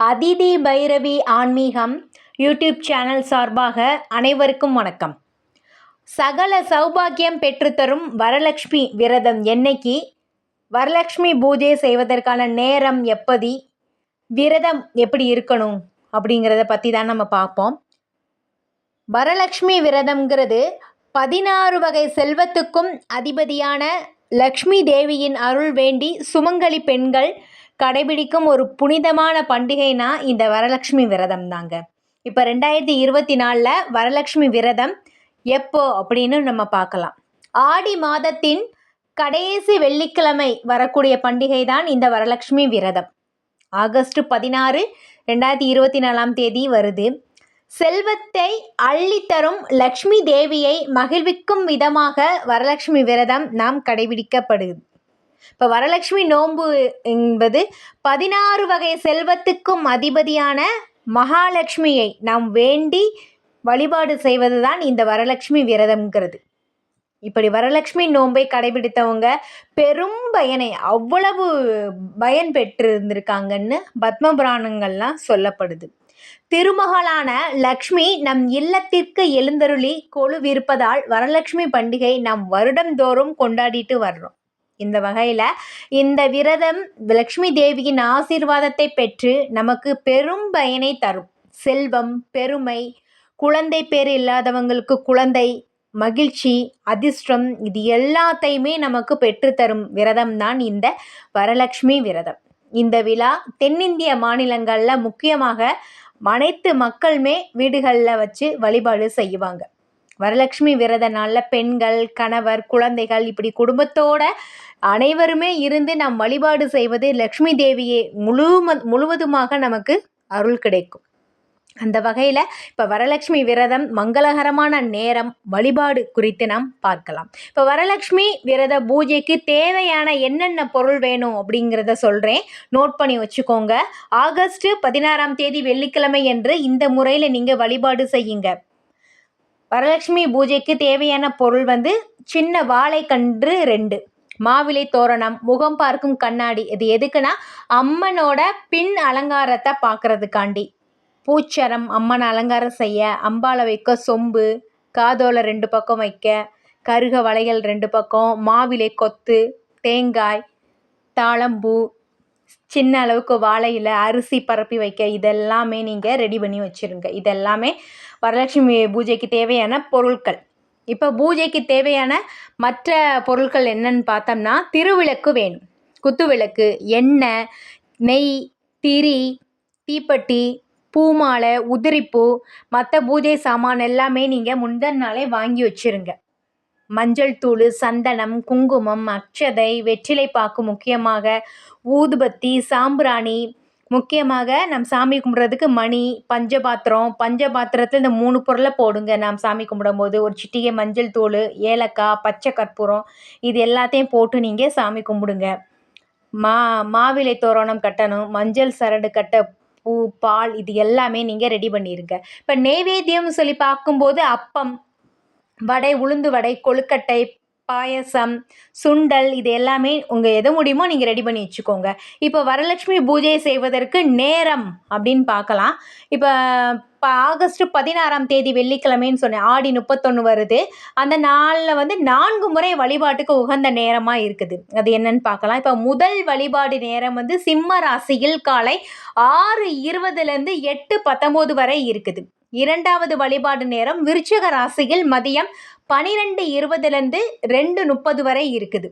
அதிதி பைரவி ஆன்மீகம் YouTube channel சார்பாக அனைவருக்கும் வணக்கம். சகல சௌபாக்கியம் பெற்றுத்தரும் வரலக்ஷ்மி விரதம் என்னைக்கு? வரலக்ஷ்மி பூஜை செய்வதற்கான நேரம் எப்படி? விரதம் எப்படி இருக்கணும்? அப்படிங்கிறத பற்றி தான் நம்ம பார்ப்போம். வரலக்ஷ்மி விரதம்ங்கிறது பதினாறு வகை செல்வத்துக்கும் அதிபதியான லக்ஷ்மி தேவியின் அருள் வேண்டி சுமங்கலி பெண்கள் கடைபிடிக்கும் ஒரு புனிதமான பண்டிகைனா இந்த வரலக்ஷ்மி விரதம் தாங்க. இப்போ ரெண்டாயிரத்தி இருபத்தி நாலில் வரலக்ஷ்மி விரதம் எப்போ அப்படின்னு நம்ம பார்க்கலாம். ஆடி மாதத்தின் கடைசி வெள்ளிக்கிழமை வரக்கூடிய பண்டிகை தான் இந்த வரலட்சுமி விரதம். ஆகஸ்ட் பதினாறு ரெண்டாயிரத்தி இருபத்தி நாலாம் தேதி வருது. செல்வத்தை அள்ளித்தரும் லக்ஷ்மி தேவியை மகிழ்விக்கும் விதமாக வரலட்சுமி விரதம் நாம் கடைபிடிக்கப்படுது. இப்போ வரலட்சுமி நோன்பு என்பது பதினாறு வகை செல்வத்துக்கும் அதிபதியான மகாலட்சுமியை நாம் வேண்டி வழிபாடு செய்வது தான் இந்த வரலட்சுமி விரதம்ங்கிறது. இப்படி வரலட்சுமி நோன்பை கடைபிடித்தவங்க பெரும் பயனை அவ்வளவு பயன் பெற்று இருந்திருக்காங்கன்னு பத்ம புராணங்கள்லாம் சொல்லப்படுது. திருமகளான லக்ஷ்மி நம் இல்லத்திற்கு எழுந்தருளி கொழுவிருப்பதால் வரலட்சுமி பண்டிகை நாம் வருடந்தோறும் கொண்டாடிட்டு வர்றோம். இந்த வகையில் இந்த விரதம் லக்ஷ்மி தேவியின் ஆசீர்வாதத்தை பெற்று நமக்கு பெரும் பயனை தரும். செல்வம் பெருமை குழந்தை பேர் இல்லாதவங்களுக்கு குழந்தை மகிழ்ச்சி அதிர்ஷ்டம் இது எல்லாத்தையுமே நமக்கு பெற்றுத்தரும் விரதம் தான் இந்த வரலட்சுமி விரதம். இந்த விழா தென்னிந்திய மாநிலங்களில் முக்கியமாக அனைத்து மக்களுமே வீடுகளில் வச்சு வழிபாடு செய்வாங்க. வரலட்சுமி விரத நாளில் பெண்கள் கணவர் குழந்தைகள் இப்படி குடும்பத்தோட அனைவருமே இருந்து நாம் வழிபாடு செய்வது லக்ஷ்மி தேவியே முழும முழுவதுமாக நமக்கு அருள் கிடைக்கும். அந்த வகையில் இப்போ வரலட்சுமி விரதம் மங்களகரமான நேரம் வழிபாடு குறித்து நாம் பார்க்கலாம். இப்போ வரலட்சுமி விரத பூஜைக்கு தேவையான என்னென்ன பொருள் வேணும் அப்படிங்கிறத சொல்கிறேன் நோட் பண்ணி வச்சுக்கோங்க. ஆகஸ்ட் பதினாறாம் தேதி வெள்ளிக்கிழமை என்று இந்த முறையில் நீங்கள் வழிபாடு செய்யுங்க. வரலட்சுமி பூஜைக்கு தேவையான பொருள் வந்து சின்ன வாழைக்கன்று ரெண்டு. மாவிலை தோரணம் முகம் பார்க்கும் கண்ணாடி இது எதுக்குன்னா அம்மனோட பின் அலங்காரத்தை பார்க்கறதுக்காண்டி. பூச்சரம் அம்மனை அலங்காரம் செய்ய அம்பாளை வைக்க சொம்பு காதோலை ரெண்டு பக்கம் வைக்க கருக வளையல் ரெண்டு பக்கம் மாவிலை கொத்து தேங்காய் தாளம்பூ சின்ன அளவுக்கு வாழையில் அரிசி பரப்பி வைக்க இதெல்லாமே நீங்கள் ரெடி பண்ணி வச்சுருங்க. இதெல்லாமே வரலட்சுமி பூஜைக்கு தேவையான பொருட்கள். இப்போ பூஜைக்கு தேவையான மற்ற பொருட்கள் என்னன்னு பார்த்தோம்னா திருவிளக்கு வேணும். குத்துவிளக்கு எண்ணெய் நெய் திரி தீப்பெட்டி பூமாலை உதிரிப்பூ மற்ற பூஜை சாமான் எல்லாமே நீங்கள் முந்தன் நாளே வாங்கி வச்சுருங்க. மஞ்சள் தூள் சந்தனம் குங்குமம் அக்ஷதை வெற்றிலை பாக்கு முக்கியமாக ஊதுபத்தி சாம்பிராணி முக்கியமாக நம் சாமி கும்பிட்றதுக்கு மணி பஞ்சபாத்திரம். பஞ்சபாத்திரத்தில் இந்த மூணு பொருளை போடுங்க. நாம் சாமி கும்பிடும்போது ஒரு சிட்டிகை மஞ்சள் தூள் ஏலக்காய் பச்சை கற்பூரம் இது எல்லாத்தையும் போட்டு நீங்கள் சாமி கும்பிடுங்க. மா மாவிலை தோரணம் கட்டணும் மஞ்சள் சரடு கட்ட பூ பால் இது எல்லாமே நீங்கள் ரெடி பண்ணிடுங்க இப்போ நெய்வேத்தியம்னு சொல்லி பார்க்கும்போது அப்பம் வடை உளுந்து வடை கொழுக்கட்டை பாயசம் சுண்டல் இது எல்லாமே உங்கள் எது முடியுமோ நீங்கள் ரெடி பண்ணி வச்சுக்கோங்க. இப்போ வரலட்சுமி பூஜை செய்வதற்கு நேரம் அப்படின்னு பார்க்கலாம். இப்போ இப்போ ஆகஸ்ட் பதினாறாம் தேதி வெள்ளிக்கிழமைன்னு சொன்னேன். ஆடி முப்பத்தொன்று வருது. அந்த நாளில் வந்து நான்கு முறை வழிபாட்டுக்கு உகந்த நேரமாக இருக்குது. அது என்னன்னு பார்க்கலாம். இப்போ முதல் வழிபாடு நேரம் வந்து சிம்ம ராசியில் காலை ஆறு இருபதுலேருந்து எட்டு பத்தொம்போது வரை இருக்குது. இரண்டாவது வழிபாடு நேரம் விருச்சக ராசியில் மதியம் பனிரெண்டு இருபதுலேருந்து ரெண்டு முப்பது வரை இருக்குது.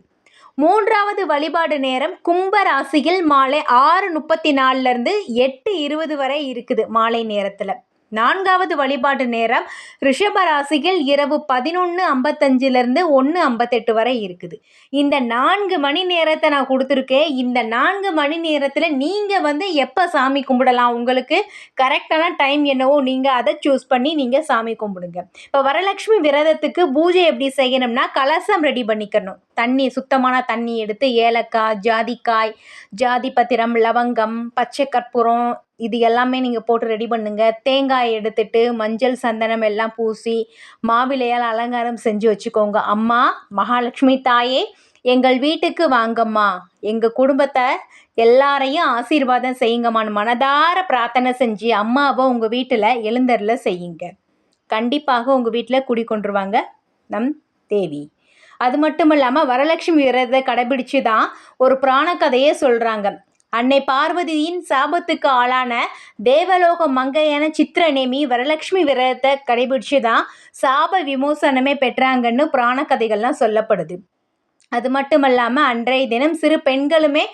மூன்றாவது வழிபாடு நேரம் கும்ப ராசியில் மாலை ஆறு முப்பத்தி நாலுலேருந்து எட்டு இருபது வரை இருக்குது மாலை நேரத்தில். நான்காவது வழிபாட்டு நேரம் ரிஷப ராசியில் இரவு பதினொன்று ஐம்பத்தஞ்சிலேருந்து ஒன்று ஐம்பத்தெட்டு வரை இருக்குது. இந்த நான்கு மணி நேரத்தை நான் கொடுத்துருக்கேன். இந்த நான்கு மணி நேரத்தில் நீங்கள் வந்து எப்போ சாமி கும்பிடலாம்? உங்களுக்கு கரெக்டான டைம் என்னவோ நீங்கள் அதை சூஸ் பண்ணி நீங்கள் சாமி கும்பிடுங்க. இப்போ வரலட்சுமி விரதத்துக்கு பூஜை எப்படி செய்யணும்னா கலசம் ரெடி பண்ணிக்கணும். தண்ணி சுத்தமான தண்ணி எடுத்து ஏலக்காய் ஜாதிக்காய் ஜாதி பத்திரம் லவங்கம் பச்சை கற்பூரம் இது எல்லாமே நீங்கள் போட்டு ரெடி பண்ணுங்கள் தேங்காய் எடுத்துட்டு மஞ்சள் சந்தனம் எல்லாம் பூசி மாவிலையால் அலங்காரம் செஞ்சு வச்சுக்கோங்க. அம்மா மகாலட்சுமி தாயே எங்கள் வீட்டுக்கு வாங்கம்மா. எங்கள் குடும்பத்தை எல்லாரையும் ஆசீர்வாதம் செய்யுங்கம்மான்னு மனதார பிரார்த்தனை செஞ்சு அம்மாவை உங்கள் வீட்டில் எழுந்தரில் செய்யுங்க. கண்டிப்பாக உங்கள் வீட்டில் குடிக்கொண்டுருவாங்க நம் தேவி. அது மட்டும் இல்லாமல் வரலட்சுமி விரதத்தை கடைபிடிச்சு தான் ஒரு புராண கதையே சொல்கிறாங்க அன்னை பார்வதியின் சாபத்துக்கு ஆளான தேவலோக மங்கையான சித்திரநேமி வரலட்சுமி விரதத்தை கடைபிடிச்சு தான் சாப விமோசனமே பெற்றாங்கன்னு புராண கதைகள்லாம் சொல்லப்படுது. அது மட்டும் இல்லாமல் அன்றைய தினம் சிறு பெண்களுமே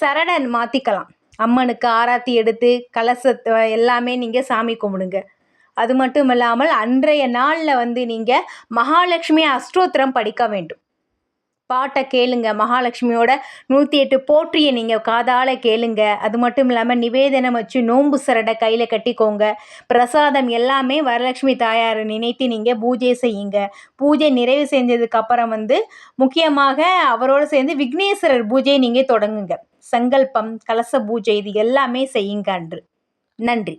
சரடன் மாற்றிக்கலாம் அம்மனுக்கு ஆராத்தி எடுத்து கலசத்தை எல்லாமே நீங்கள் சாமி கும்பிடுங்க. அது மட்டும் இல்லாமல் அன்றைய நாளில் வந்து நீங்கள் மகாலட்சுமி அஷ்டோத்திரம் படிக்க வேண்டும். பாட்டை கேளுங்க மகாலட்சுமியோட நூற்றி எட்டு போற்றியை நீங்கள் காதால் கேளுங்க. அது மட்டும் இல்லாமல் நிவேதனம் வச்சு நோம்பு சரடை கையில் கட்டிக்கோங்க. பிரசாதம் எல்லாமே வரலட்சுமி தாயாரை நினைத்து நீங்கள் பூஜை செய்யுங்க. பூஜை நிறைவு செஞ்சதுக்கு அப்புறம் வந்து முக்கியமாக அவரோடு சேர்ந்து விக்னேஸ்வரர் பூஜையை நீங்கள் தொடங்குங்க. சங்கல்பம் கலச பூஜை இது எல்லாமே செய்யுங்க அன்று. நன்றி.